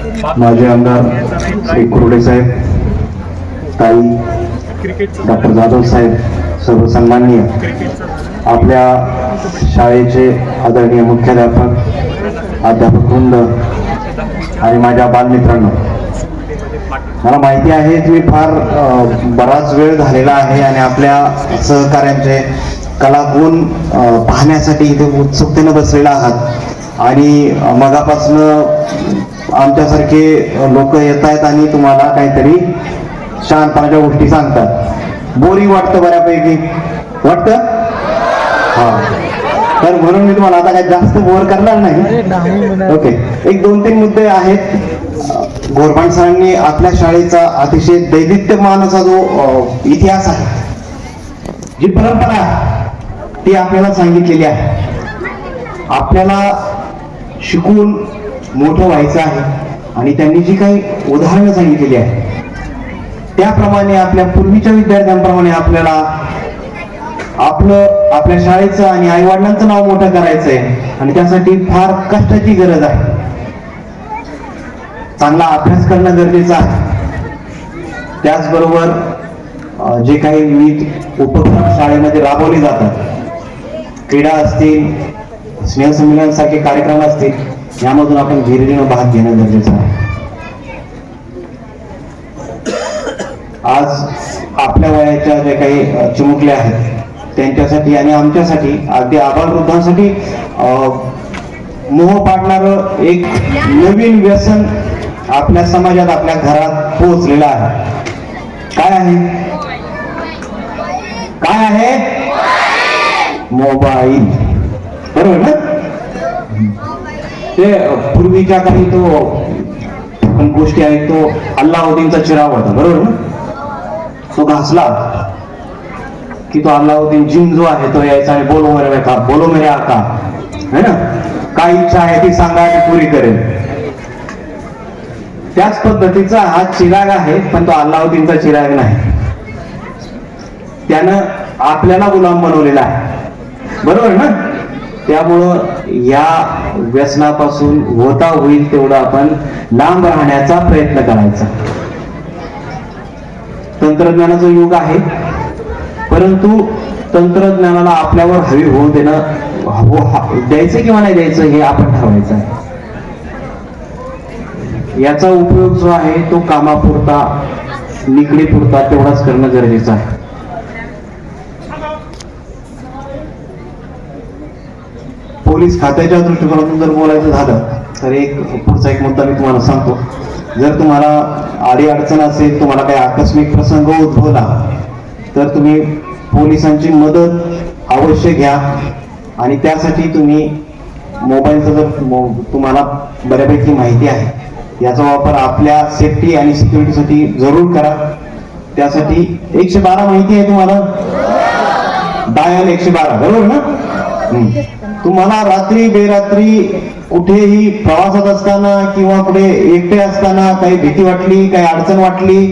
माझे आमदार श्री कुर्डे साहेब ताई डॉक्टर जाधव साहेब सर्व सन्माननीय. आपल्या शाळेचे आदरणीय मुख्याध्यापक अध्यापक वृंद आणि माझ्या बालमित्रांनो मला माहिती आहे तुम्ही फार बराच वेळ झालेला आहे आणि आपल्या सहकार्यांचे कलागुण पाहण्यासाठी इथे उत्सुकतेनं बसलेला आहात. आणि मगापासनं आमच्यासारखे लोक येत आहेत आणि तुम्हाला काहीतरी शांतपणाच्या गोष्टी सांगतात. बोरिंग वाटतं बऱ्यापैकी. वाटतं? हा. तर म्हणून मी तुम्हाला आता काही जास्त बोर करणार नाही. ओके. एक दोन तीन मुद्दे आहेत. गोरबाण सरांनी आपल्या शाळेचा अतिशय दैदिप्यमान असा जो इतिहास आहे जी परंपरा आहे ती आपल्याला सांगितलेली आहे. आपल्याला शिकून मोठं व्हायचं आहे. आणि त्यांनी जी काही उदाहरणं सांगितलेली आहे त्याप्रमाणे आपल्या पूर्वीच्या विद्यार्थ्यांप्रमाणे आपल्याला आपलं आपल्या शाळेचं आणि आई वडिलांचं नाव मोठं करायचं आहे आणि त्यासाठी फार कष्टाची गरज आहे. चांगला अभ्यास करणं गरजेचं आहे. त्याचबरोबर जे काही विविध उपक्रम शाळेमध्ये राबवले जातात. क्रीडा असतील स्नेहसंमेलन सारखे कार्यक्रम असतील यामधून आपण धीरेनं भाग घेणं गरजेचं आहे. आज आपल्या वयाच्या जे काही अ, चिमुकल्या आहेत त्यांच्यासाठी आणि आमच्यासाठी अगदी आबालवृद्धांसाठी वृद्धांसाठी मोह पाडणार एक नवीन व्यसन आपल्या समाजात आपल्या घरात पोहोचलेलं आहे. काय आहे? काय आहे? मोबाईल. बरोबर ना? ते पूर्वीच्या काही तो पण गोष्टी आहेत तो अल्लाउद्दीनचा चिराव होता बरोबर ना? तो घासला की तो अल्लाउद्दीन जिन जो आहे तो यायचा आणि बोलो मेरे का बोलो मेरे आता है ना? काय इच्छा आहे ती सांगा मी पुरी करेल. त्याच पद्धतीचा हा चिराग आहे पण तो अल्लाउद्दीनचा चिराग नाही. त्यानं आपल्याला गुलाम बनवलेला आहे. बरोबर ना? त्यामुळं या व्यसनापासून होता होईल तेवढं आपण लांब राहण्याचा प्रयत्न करायचा. तंत्रज्ञानाचा युग आहे. परंतु तंत्रज्ञानाला आपल्यावर हवी होऊ देणं द्यायचं किंवा नाही द्यायचं हे आपण ठरवायचं आहे. याचा उपयोग जो आहे तो कामापुरता निकडीपुरता तेवढाच करणं गरजेचं आहे. पोलीस खात्याच्या दृष्टिकोनातून जर बोलायचं झालं तर एक पुढचा एक मुद्दा मी तुम्हाला सांगतो. जर तुम्हाला आडी अडचण असेल तुम्हाला काही आकस्मिक प्रसंग उद्भवला तर तुम्ही पोलिसांची मदत अवश्य घ्या आणि त्यासाठी तुम्ही मोबाईलचं जर मो- तुम्हाला बऱ्यापैकी माहिती आहे याचा वापर आपल्या सेफ्टी आणि सिक्युरिटीसाठी जरूर करा. त्यासाठी एकशे बारा माहिती आहे तुम्हाला. डायल एकशे बारा बरोबर ना? तुम्हाला रात्री बेरात्री कुठेही प्रवासात असताना किंवा कुठे एकटे असताना काही भीती वाटली काही अडचण वाटली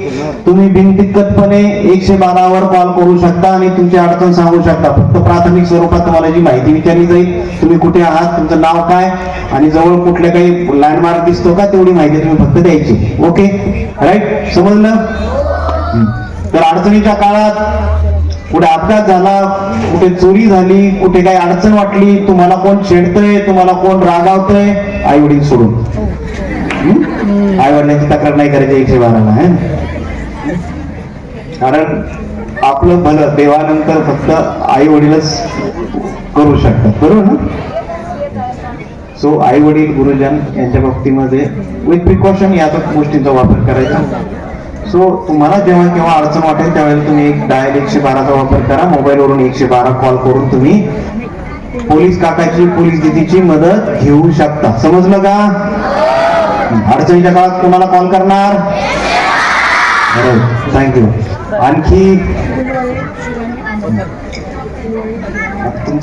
तुम्ही बिनदिक्कतपणे एकशे बारावर कॉल करू शकता आणि तुमची अडचण सांगू शकता. फक्त प्राथमिक स्वरूपात तुम्हाला जी माहिती विचारली जाईल तुम्ही कुठे आहात तुमचं नाव काय आणि जवळ कुठले काही लँडमार्क दिसतो का तेवढी माहिती तुम्ही फक्त द्यायची. ओके राईट समजलं? तर अडचणीच्या काळात कुठे अपघात झाला कुठे चोरी झाली कुठे काही अडचण वाटली तुम्हाला कोण छेडतय तुम्हाला कोण रागावतंय आई वडील सोडून. आई वडिलांची तक्रार नाही करायची एकशे बाराला कारण आपलं भलं देवानंतर फक्त आई वडीलच करू शकतात बरोबर ना? सो आई वडील गुरुजन यांच्या बाबतीमध्ये विथ प्रिकॉशन या गोष्टींचा वापर करायचा. सो तुम्हाला जेव्हा केव्हा अडचण वाटेल त्यावेळेला तुम्ही एक डायल एकशे बाराचा वापर करा. मोबाईलवरून एकशे बारा कॉल करून तुम्ही पोलीस काकाची पोलीस दिदीची मदत घेऊ शकता. समजलं का? अडचणीच्या काळात कोणाला कॉल करणार? थँक्यू आणखी